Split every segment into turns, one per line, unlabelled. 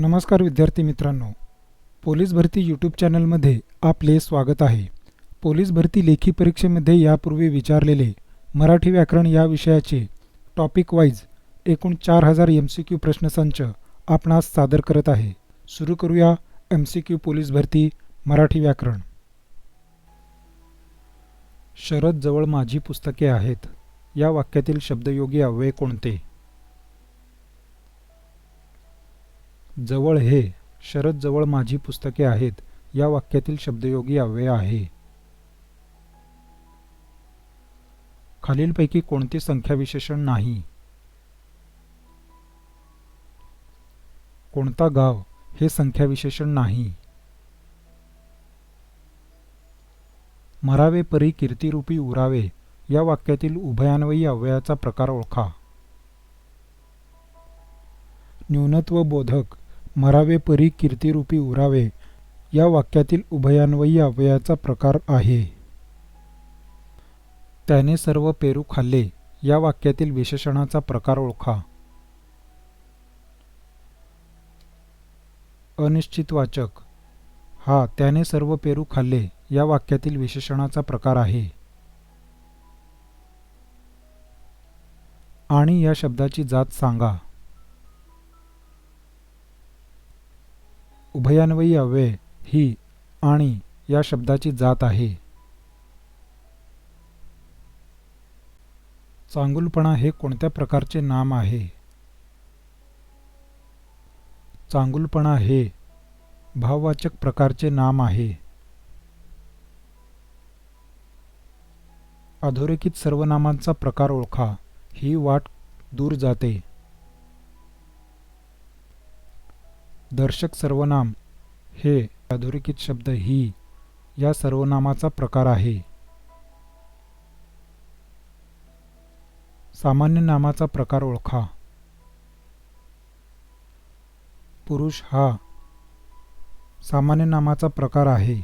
नमस्कार विद्यार्थी मित्रांनो. पोलीस भरती यूट्यूब चॅनलमध्ये आपले स्वागत आहे. पोलीस भरती लेखी परीक्षेमध्ये यापूर्वी विचारलेले मराठी व्याकरण या विषयाचे टॉपिक वाईज एकूण चार हजार एम सी क्यू प्रश्नसंच आपणास सादर करत आहे. सुरू करूया एम सी क्यू पोलीस भरती मराठी व्याकरण. शरद जवळ माझी पुस्तके आहेत. या वाक्यातील शब्दयोगी अव्यय कोणते? जवळ हे शरद जवळ माझी पुस्तके आहेत या वाक्यातील शब्दयोगी अव्यय आहे. खालीलपैकी कोणते संख्याविशेषण नाही? कोणता गाव हे संख्याविशेषण नाही? मरावे परी कीर्तिरूपी उरावे या वाक्यातील उभयान्वयी अव्ययाचा प्रकार ओळखा. न्यूनत्व बोधक मरावे परी कीर्तिरूपी उरावे या वाक्यातील उभयान्वयी अवयाचा प्रकार आहे. त्याने सर्व पेरू खाल्ले या वाक्यातील विशेषणाचा प्रकार ओळखा. अनिश्चितवाचक हा त्याने सर्व पेरू खाल्ले या वाक्यातील विशेषणाचा प्रकार आहे. आणि या शब्दाची जात सांगा. उभयान्वयी अव्यय ही आणि या शब्दाची जात आहे. चांगुलपणा हे कोणत्या प्रकारचे नाम आहे? चांगुलपणा हे भाववाचक प्रकारचे नाम आहे. अधोरेखित सर्वनामांचा प्रकार ओळखा ही वाट दूर जाते. दर्शक सर्वनाम हे अधोरेखित शब्द ही या सर्वनामाचा प्रकार आहे. सामान्य नामाचा प्रकार ओळखा. पुरुष हा सामान्य नामाचा प्रकार आहे.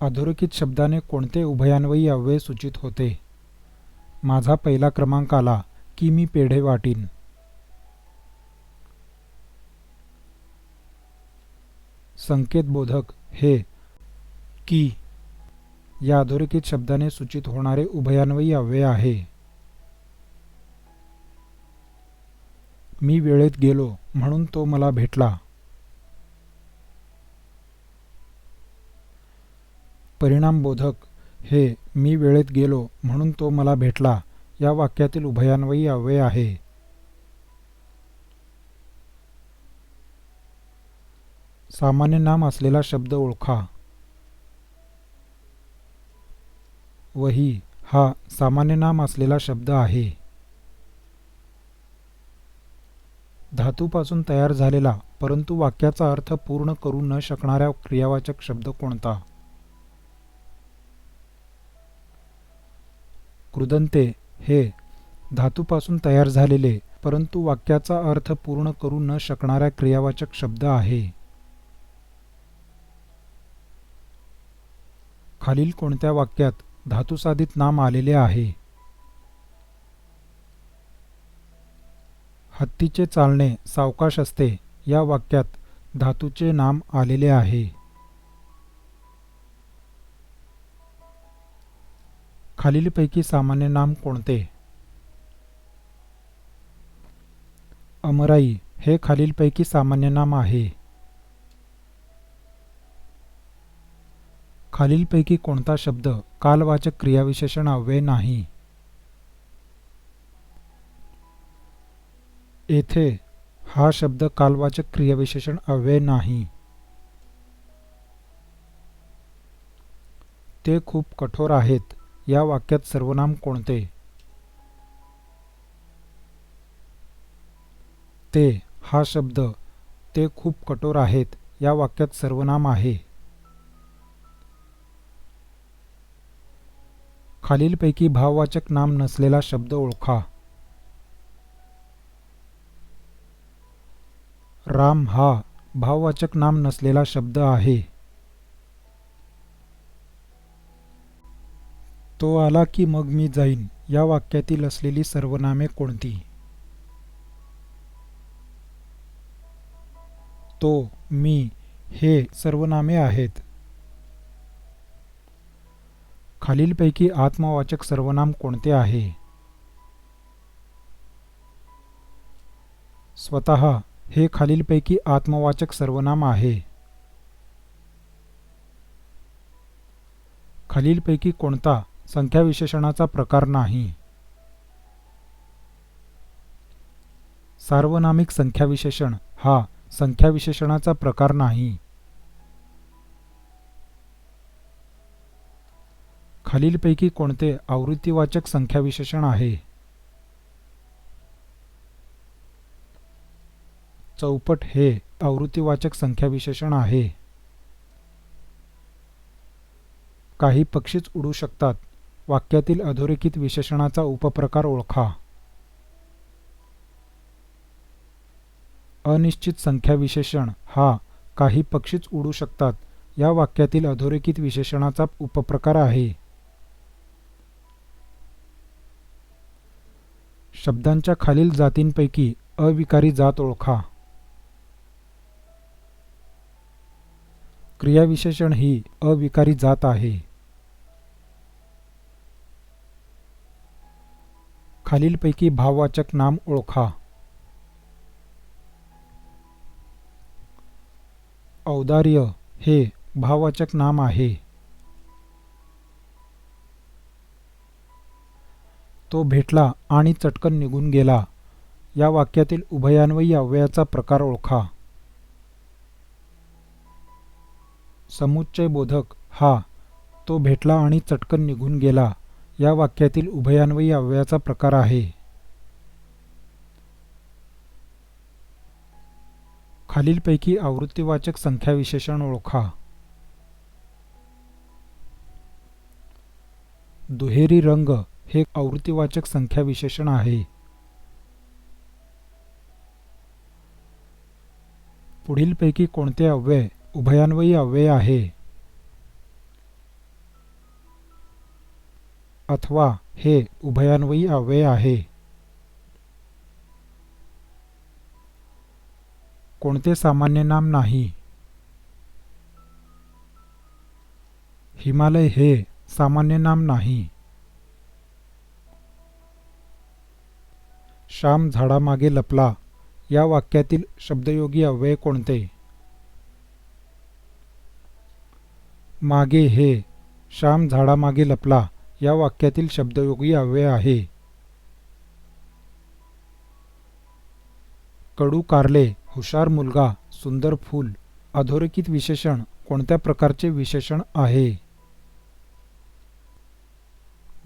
अधोरेखित शब्दाने कोणते उभयान्वयी अव्यय सूचित होते? माझा पहिला क्रमांक आला की मी पेढे वाटीन. संकेतबोधक हे की या अधोरेखित शब्दाने सूचित होणारे उभयान्वयी अव्यय आहे. मी वेळेत गेलो म्हणून तो मला भेटला. परिणामबोधक हे मी वेळेत गेलो म्हणून तो मला भेटला. या वाक्यातील उभयान्वयी अव्यय आहे. सामान्य नाम असलेला शब्द ओळखा. वही हा सामान्य नाम असलेला शब्द आहे. धातूपासून तयार झालेला परंतु वाक्याचा अर्थ पूर्ण करू न शकणाऱ्या क्रियावाचक शब्द कोणता? कृदंते हे धातूपासून तयार झालेले परंतु वाक्याचा अर्थ पूर्ण करू न शकणाऱ्या क्रियावाचक शब्द आहे. खालील कोणत्या वाक्यात धातुसाधित नाम आलेले आहे? हत्तीचे चालणे सावकाश असते या वाक्यात धातूचे नाम आलेले आहे. खालीलपैकी सामान्य नाम कोणते? अमराई हे खालीलपैकी सामान्य नाम आहे. खालीलपैकी कोणता शब्द कालवाचक क्रियाविशेषण अव्यय नाही? येथे हा शब्द कालवाचक क्रियाविशेषण अव्यय नाही. ते खूप कठोर आहेत. या वाक्यात सर्वनाम कोणते? ते हा शब्द ते खूप कठोर आहेत. या वाक्यात सर्वनाम आहे. खालीलपैकी भाववाचक नाम नसलेला शब्द ओळखा. राम हा भाववाचक नाम नसलेला शब्द आहे. तो आला की मग मी जाईन या वाक्यातील असलेली सर्वनामे कोणती? तो मी हे सर्वनामे आहेत. खालीलपैकी आत्मवाचक सर्वनाम कोणते आहे? स्वतः हे खालीलपैकी आत्मवाचक सर्वनाम आहे. खालीलपैकी कोणता संख्याविशेषणाचा प्रकार नाही. सार्वनामिक संख्याविशेषण हा संख्याविशेषणाचा प्रकार नाही. खालीलपैकी कोणते आवृत्तीवाचक संख्याविशेषण आहे? चौपट हे आवृत्तीवाचक संख्याविशेषण आहे. काही पक्षीच उडू शकतात. वाक्यातील अधोरेखित विशेषणाचा उपप्रकार ओळखा. अनिश्चित संख्याविशेषण हा काही पक्षीच उडू शकतात. या वाक्यातील अधोरेखित विशेषणाचा उपप्रकार आहे. शब्दांच्या खालील जातींपैकी अविकारी जात ओळखा. क्रियाविशेषण ही अविकारी जात आहे. खालीलपैकी भाववाचक नाम ओळखा. औदार्य हे भाववाचक नाम आहे. तो भेटला आणि चटकन निघून गेला. या वाक्यातील उभयान्वयी अव्ययाचा प्रकार ओळखा. समुच्चय बोधक हा तो भेटला आणि चटकन निघून गेला. या वाक्यातील उभयान्वयी अव्ययाचा प्रकार आहे. खालीलपैकी आवृत्तीवाचक संख्याविशेषण ओळखा. दुहेरी रंग हे आवृत्तीवाचक संख्याविशेषण आहे. पुढीलपैकी कोणते अव्यय उभयान्वयी अव्यय आहे? अथवा हे उभयान्वयी अव्यय आहे? कोणते सामान्य नाम नाही? हिमालय हे सामान्य नाम नाही. श्याम झाडामागे लपला. या वाक्यातील शब्दयोगी अव्यय कोणते? मागे हे. श्याम झाडामागे लपला. या वाक्यातील शब्दयोगी अव्यय आहे. कडू कारले हुशार मुलगा सुंदर फूल अधोरेखित विशेषण कोणत्या प्रकारचे विशेषण आहे?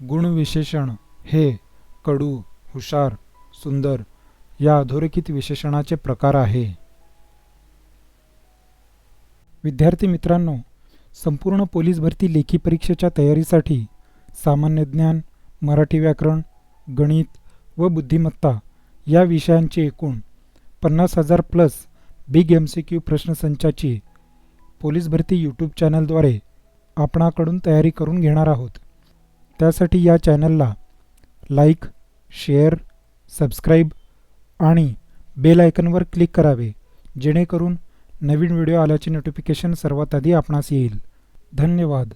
गुणविशेषण हे. कडू हुशार सुंदर. या अधोरेखित विशेषणाचे प्रकार आहे. विद्यार्थी मित्रांनो संपूर्ण पोलीस भरती लेखी परीक्षेच्या तयारीसाठी सामान्य ज्ञान मराठी व्याकरण गणित व बुद्धिमत्ता या विषयांचे एकूण पन्नास हजार plus big M C Q प्रश्नसंचाची police भरती यूट्यूब चॅनलद्वारे आपणाकडून तयारी करून घेणार आहोत. त्यासाठी या चॅनलला लाईक शेअर सबस्क्राईब आणि बेल आयकनवर क्लिक करावे जेणेकरून नवीन व्हिडिओ आल्याचे नोटिफिकेशन सर्वात आधी आपणास येईल. धन्यवाद.